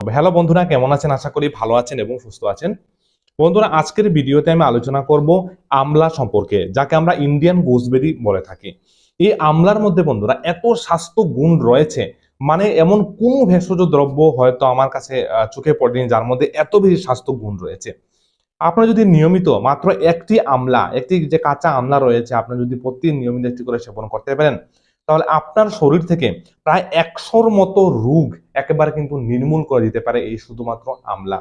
Hello বন্ধুরা, কেমন আছেন? আশা করি ভালো আছেন এবং সুস্থ আছেন। বন্ধুরা, আজকের ভিডিওতে আমি আলোচনা করব আমলা সম্পর্কে, যাকে আমরা ইন্ডিয়ান গোসবেরি বলে থাকি। এই আমলার মধ্যে বন্ধুরা, এত স্বাস্থ্য গুণ রয়েছে মানে এমন কোন ভেষজ দ্রব্য হয়তো আমার কাছে চোখে পড়েনি, যার মধ্যে এত বেশি স্বাস্থ্য গুণ রয়েছে। আপনারা যদি নিয়মিত মাত্র একটি আমলা, একটি যে কাঁচা আমলা রয়েছে আপনি যদি প্রতিদিন নিয়মিত একটি করে সেবন করতে পারেন তাহলে আপনার শরীর থেকে প্রায় একশোর মতো রোগ একেবারে কিন্তু নির্মূল করে দিতে পারে এই শুধুমাত্র আমলা।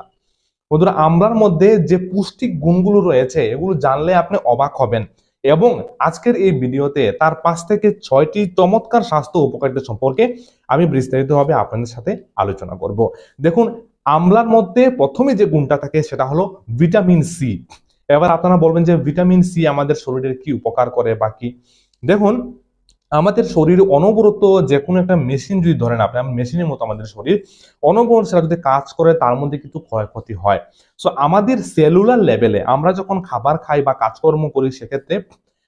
বন্ধুরা, আমলার মধ্যে যে পুষ্টিক গুণগুলো রয়েছে, এগুলো জানলে আপনি অবাক হবেন এবং আজকের এই ভিডিওতে তার পাঁচ থেকে ছয়টি চমৎকার স্বাস্থ্য উপকারিতা সম্পর্কে আমি বিস্তারিতভাবে আপনাদের সাথে আলোচনা করব। দেখুন, আমলার মধ্যে প্রথমে যে গুণটা থাকে সেটা হলো ভিটামিন সি। এবার আপনারা বলবেন যে ভিটামিন সি আমাদের শরীরের কি উপকার করে বা কি? দেখুন আমাদের শরীর অনবরত যে কোনো একটা মেশিন যদি ধরেন আপনি মেশিনের মতো আমাদের শরীর, অনবরত সেটা যদি কাজ করে তার মধ্যে কিন্তু ক্ষয়ক্ষতি হয়। সো আমাদের সেলুলার লেভেলে আমরা যখন খাবার খাই বা কাজকর্ম করি সেক্ষেত্রে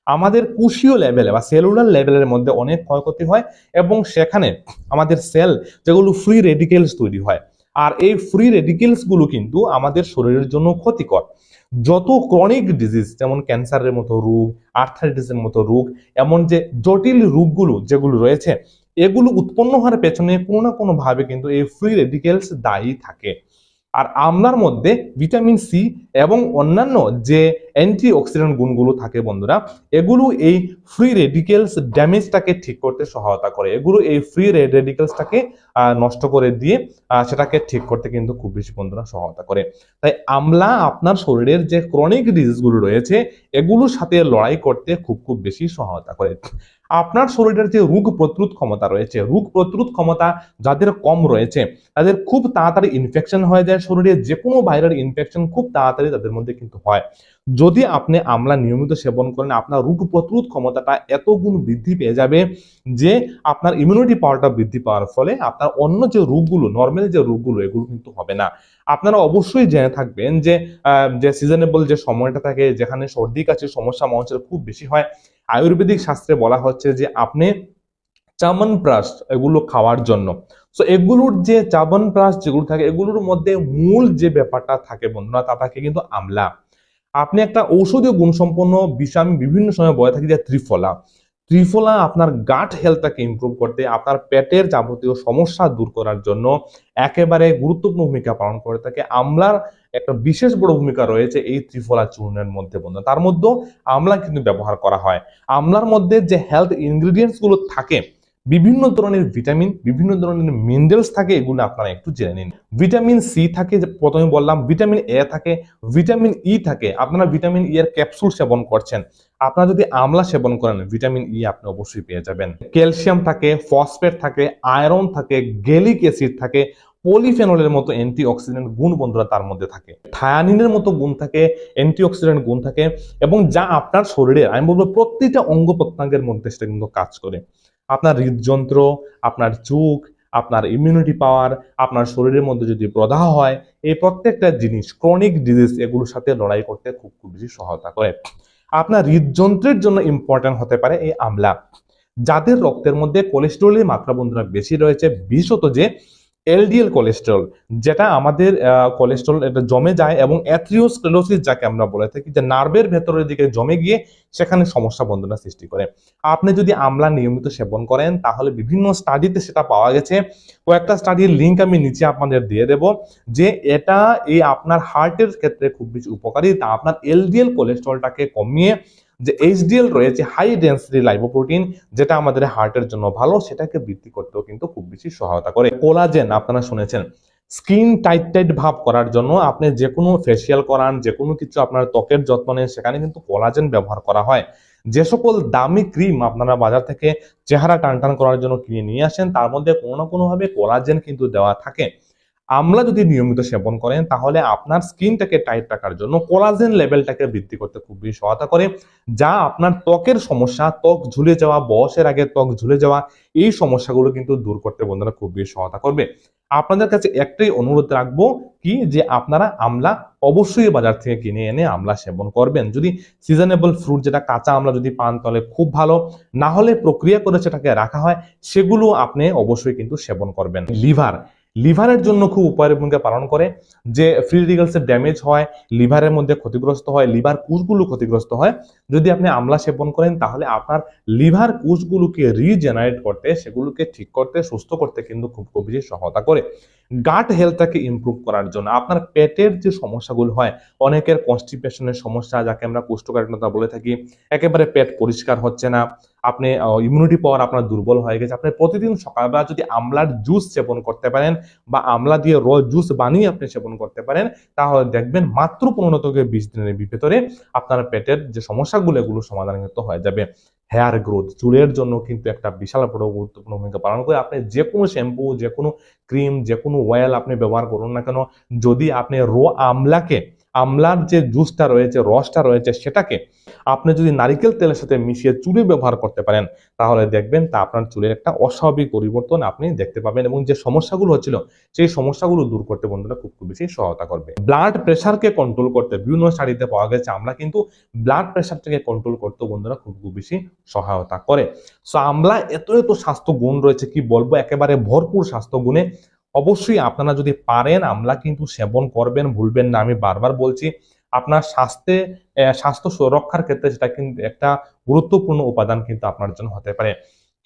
আমাদের কোষীয় লেভেলে বা সেলুলার লেভেলের মধ্যে অনেক ক্ষয়ক্ষতি হয় এবং সেখানে আমাদের সেল যেগুলো ফ্রি রেডিকেলস তৈরি হয়। আর এই ফ্রি রেডিকেলসগুলো কিন্তু আমাদের শরীরের জন্য ক্ষতিকর। যত ক্রনিক ডিজিজ যেমন ক্যান্সারের মতো রোগ আর্থারাইটিসের মতো রোগ, এমন যে জটিল রোগগুলো যেগুলো রয়েছে, এগুলো উৎপন্ন হওয়ার পেছনে কোনো না কোনোভাবে কিন্তু এই ফ্রি রেডিকেলস দায়ী থাকে। আর আমলার মধ্যে ভিটামিন সি এবং অন্যান্য যে অ্যান্টি অক্সিডেন্ট গুণগুলো থাকে বন্ধুরা, এগুলো এই ফ্রি রেডিকেলস ড্যামেজটাকে ঠিক করতে সহায়তা করে। এগুলো এই ফ্রি রেডিকেলসটাকে নষ্ট করে দিয়ে সেটাকে ঠিক করতে কিন্তু খুব বেশি বন্ধুরা সহায়তা করে। তাই আমলা আপনার শরীরের যে ক্রনিক ডিজিজগুলো রয়েছে, এগুলোর সাথে লড়াই করতে খুব খুব বেশি সহায়তা করে। আপনার শরীরের যে রোগ প্রতিরোধ ক্ষমতা রয়েছে, রোগ প্রতিরোধ ক্ষমতা যাদের কম রয়েছে, তাদের খুব তাড়াতাড়ি ইনফেকশন হয়ে যায় শরীরে যে কোনো ভাইরাল ইনফেকশন খুব তাড়াতাড়ি তাদের মধ্যে কিন্তু হয়। যদি আপনি আমলা নিয়মিত সেবন করেন, আপনার রোগ প্রতিরোধ ক্ষমতাটা এত গুণ বৃদ্ধি পেয়ে যাবে যে আপনার ইমিউনিটি পাওয়ারটা বৃদ্ধি পাওয়ার ফলে আপনার অন্য যে রোগগুলো নর্মাল যে রোগগুলো, এগুলো কিন্তু হবে না। আপনারা অবশ্যই জেনে থাকবেন যে যে সিজনেবল যে সময়টা থাকে, যেখানে সর্দি কাশির সমস্যা মানুষের খুব বেশি হয়, আয়ুর্বেদিক শাস্ত্রে বলা হচ্ছে যে আপনি চামন প্রাস এগুলো খাওয়ার জন্য। সো এগুলোর যে চাবন প্রাস যেগুলো থাকে, এগুলোর মধ্যে মূল যে ব্যাপারটা থাকে বন্ধুরা, তা থাকে কিন্তু আমলা। আপনি একটা ঔষধীয় গুণসম্পন্ন বিষয় আমি বিভিন্ন সময় বলে থাকি যে ত্রিফলা। ত্রিফলা আপনার গাট হেলথটাকে ইমপ্রুভ করতে, আপনার পেটের যাবতীয় সমস্যা দূর করার জন্য একেবারে গুরুত্বপূর্ণ ভূমিকা পালন করে থাকে। আমলার একটা বিশেষ বড় ভূমিকা রয়েছে এই ত্রিফলা চূর্ণের মধ্যে বন্ধু তার মধ্যেও আমলা কিন্তু ব্যবহার করা হয়। আমলার মধ্যে যে হেলথ ইনগ্রিডিয়েন্টসগুলো থাকে বিভিন্ন ধরনের ভিটামিন, বিভিন্ন ধরনের মিনারেলস থাকে এগুলো আপনারা একটু জেনে নিন। ভিটামিন সি থাকে প্রথমে বললাম ভিটামিন এ থাকে ভিটামিন ই থাকে, আপনারা ভিটামিন ই এর ক্যাপসুল সেবন করছেন। আপনারা যদি আমলা সেবন করেন ভিটামিন ই আপনি অবশ্যই পেয়ে যাবেন। ক্যালসিয়াম থাকে ফসফেট থাকে আয়রন থাকে গেলিক অ্যাসিড থাকে পলিফেনলের মতো অ্যান্টি অক্সিডেন্ট গুণ বন্ধুরা তার মধ্যে থাকে। থায়ানিনের মতো গুণ থাকে অ্যান্টি অক্সিডেন্ট গুণ থাকে, এবং যা আপনার শরীরে, আমি বলব প্রতিটা অঙ্গ প্রত্যঙ্গের মধ্যে সেটা কিন্তু কাজ করে। আপনার হৃদযন্ত্র, আপনার চোখ, আপনার ইমিউনিটি পাওয়ার আপনার শরীরের মধ্যে যদি প্রদাহ হয়, এই প্রত্যেকটা জিনিস ক্রনিক ডিজিজ এগুলোর সাথে লড়াই করতে খুব খুব বেশি সহায়তা করে। আপনার হৃদযন্ত্রের জন্য ইম্পর্ট্যান্ট হতে পারে এই আমলা। যাদের রক্তের মধ্যে কোলেস্ট্রলের মাত্রা বন্ধুরা বেশি রয়েছে, বিশেষত যে এলডিএল কোলেস্টেরল যেটা আমাদের কোলেস্টেরল এটা জমে যায় এবং অ্যাথ্রিওস্ক্লেরোসিস যাকে আমরা বলে থাকি, যে নার্ভের ভেতরের দিকে জমে গিয়ে সেখানে সমস্যা বন্ধনা সৃষ্টি করে। আপনি যদি আমলা নিয়মিত সেবন করেন, তাহলে বিভিন্ন স্টাডিতে সেটা পাওয়া গেছে। কয়েকটা স্টাডির লিঙ্ক আমি নিচে আপনাদের দিয়ে দেব, যে এটা এই আপনার হার্টের ক্ষেত্রে খুব বেশি উপকারী। তা আপনার এলডিএল কোলেস্টেরলটাকে কমিয়ে যে এইচডিএল রয়েছে হাই ডেন্সিটি লাইপোপ্রোটিন যেটা আমাদের হার্টের জন্য ভালো, সেটাকে বৃদ্ধি করতেও কিন্তু খুব বেশি সহায়তা করে। কোলাজেন আপনারা শুনেছেন। স্কিন টাইট টাইট ভাব করার জন্য আপনি যে কোনো ফেসিয়াল করান যে কোনো কিছু আপনার ত্বকের যত্ন নেন, সেখানে কিন্তু কোলাজেন ব্যবহার করা হয়। যে সকল দামি ক্রিম আপনারা বাজার থেকে চেহারা টান টান করার জন্য কিনে নিয়ে আসেন, তার মধ্যে কোনো না কোনোভাবে কোলাজেন কিন্তু দেওয়া থাকে। আমলা যদি নিয়মিত সেবন করেন, তাহলে আপনার স্কিনটাকে টাইট রাখার জন্য কোলাজেন লেভেলটাকে বৃদ্ধি করতে খুব বেশি সহায়তা করে, যা আপনার ত্বকের সমস্যা, ত্বক ঝুলে যাওয়া, বয়সের আগে ত্বক ঝুলে যাওয়া, এই সমস্যাগুলো কিন্তু দূর করতে বন্ধুরা খুব বেশি সহায়তা করবে। আপনাদের কাছে একটাই অনুরোধ রাখব কি, যে আপনারা আমলা অবশ্যই বাজার থেকে কিনে এনে আমলা সেবন করবেন। যদি সিজনেবল ফ্রুট যেটা কাঁচা আমলা যদি পান, তাহলে খুব ভালো। না হলে প্রক্রিয়া করে সেটাকে রাখা হয়, সেগুলো আপনি অবশ্যই কিন্তু সেবন করবেন। লিভার লিভারের জন্য খুব উপকারী ভূমিকা পালন করে, যে ফ্রি রেডিকালসের ড্যামেজ হয়, লিভারের মধ্যে ক্ষতিগ্রস্ত হয়, লিভার কোষগুলো ক্ষতিগ্রস্ত হয়। যদি আপনি আমলা সেবন করেন, তাহলে আপনার লিভার কোষগুলোকে রিজেনারেট করতে, সেগুলোকে ঠিক করতে, সুস্থ করতে কিন্তু খুব খুব বেশি সহায়তা করে। গাট হেলথটাকে ইমপ্রুভ করার জন্য আপনার পেটের যে সমস্যাগুলো হয়, অনেকের কনস্টিপেশনের সমস্যা, যাকে আমরা কোষ্ঠকাঠিন্যতা বলে থাকি, একেবারে পেট পরিষ্কার হচ্ছে না আপনি ইমিউনিটি পাওয়ার আপনার দুর্বল হয়ে গেছে। আপনি প্রতিদিন সকালবেলা যদি আমলার জুস সেবন করতে পারেন বা আমলা দিয়ে র জুস বানিয়ে আপনি সেবন করতে পারেন, তাহলে দেখবেন মাত্র পনেরো থেকে বিশ দিনের ভিতরে আপনার পেটের যে সমস্যাগুলো, এগুলো সমাধান কিন্তু হয়ে যাবে। হেয়ার গ্রোথ চুলের জন্য কিন্তু একটা বিশাল বড় গুরুত্বপূর্ণ ভূমিকা পালন করে। আপনি যে কোনো শ্যাম্পু যে কোনো ক্রিম যে কোনো অয়েল আপনি ব্যবহার করুন না কেন, যদি আপনি রো আমলাকে আমলার যে জুসটা রয়েছে, রসটা রয়েছে, সেটাকে আপনি যদি নারিকেল তেলের সাথে মিশিয়ে চুলে ব্যবহার করতে পারেন, তাহলে দেখবেন তা আপনার চুলের একটা অস্বাভাবিক পরিবর্তন আপনি দেখতে পাবেন এবং যে সমস্যাগুলো হচ্ছিল, সেই সমস্যাগুলো দূর করতে বন্ধুরা খুব খুব বেশি সহায়তা করবে। ব্লাড প্রেশারকে কন্ট্রোল করতে বিভিন্ন শাড়িতে পাওয়া গেছে আমরা কিন্তু ব্লাড প্রেশারটাকে কন্ট্রোল করতে বন্ধুরা খুব খুব বেশি সহায়তা করে। সো আমলা এত এত স্বাস্থ্য গুণ রয়েছে, কি বলব? একেবারে ভরপুর স্বাস্থ্য গুণে অবশ্যই আপনারা যদি পারেন, আমলা কিন্তু সেবন করবেন, ভুলবেন না। আমি বারবার বলছি, আপনার স্বাস্থ্যে স্বাস্থ্য সুরক্ষার ক্ষেত্রে সেটা কিন্তু একটা গুরুত্বপূর্ণ উপাদান কিন্তু আপনার জন্য হতে পারে।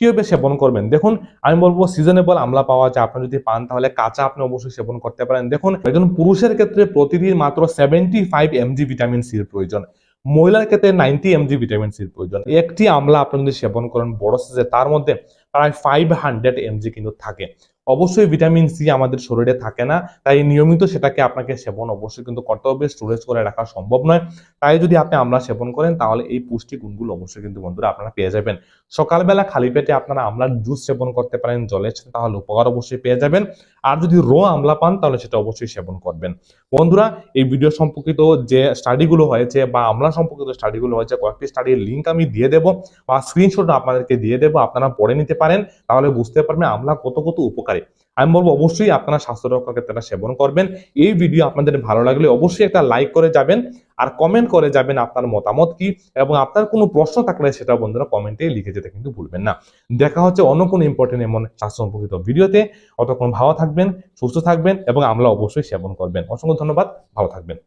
কীভাবে সেবন করবেন? দেখুন, আমি বলব সিজনেবল আমলা পাওয়া যায়। আপনি যদি পান, তাহলে কাঁচা আপনি অবশ্যই সেবন করতে পারেন। দেখুন, একজন পুরুষের ক্ষেত্রে প্রতিদিন মাত্র সেভেন্টি ফাইভ এমজি ভিটামিন সির প্রয়োজন। মহিলার ক্ষেত্রে নাইনটি এমজি ভিটামিন সির প্রয়োজন। একটি আমলা আপনি যদি সেবন করেন, বড় সাইজে তার মধ্যে প্রায় ফাইভ হান্ড্রেড এমজি কিন্তু থাকে। অবশ্যই ভিটামিন সি আমাদের শরীরে থাকে না, তাই নিয়মিত সেটাকে আপনাকে সেবন অবশ্যই কিন্তু করতে হবে স্টোরেজ করে রাখা সম্ভব নয়। তাই যদি আপনি আমলা সেবন করেন, তাহলে এই পুষ্টি গুণগুলো অবশ্যই কিন্তু বন্ধুরা আপনারা পেয়ে যাবেন। সকালবেলা খালি পেটে আপনারা আমলার জুস সেবন করতে পারেন, জলের সাথে তাহলে উপকার অবশ্যই পেয়ে যাবেন। আর যদি রো আমলা পান, তাহলে সেটা অবশ্যই সেবন করবেন। বন্ধুরা, এই ভিডিও সম্পর্কিত যে স্টাডিগুলো হয়েছে বা আমলা সম্পর্কিত স্টাডিগুলো হয়েছে, কয়েকটি স্টাডির লিঙ্ক আমি দিয়ে দেবো বা স্ক্রিনশট আপনাদেরকে দিয়ে দেবো, আপনারা পড়ে নিতে পারেন। তাহলে বুঝতে পারবেন আমলা কত কত উপকারী। আমি বলব অবশ্যই আপনারা স্বাস্থ্য রক্ষার ক্ষেত্রে সেবন করবেন। এই ভিডিও আপনাদের ভালো লাগলে অবশ্যই একটা লাইক করে যাবেন আর কমেন্ট করে যাবেন আপনার মতামত কি এবং আপনার কোনো প্রশ্ন থাকলে সেটা বন্ধুরা কমেন্টে লিখে যেতে কিন্তু ভুলবেন না। দেখা হচ্ছে অন্য কোনো ইম্পর্টেন্ট এমন স্বাস্থ্য সম্পর্কিত ভিডিওতে অতক্ষণ ভালো থাকবেন, সুস্থ থাকবেন এবং আমলা অবশ্যই সেবন করবেন। অসংখ্য ধন্যবাদ, ভালো থাকবেন।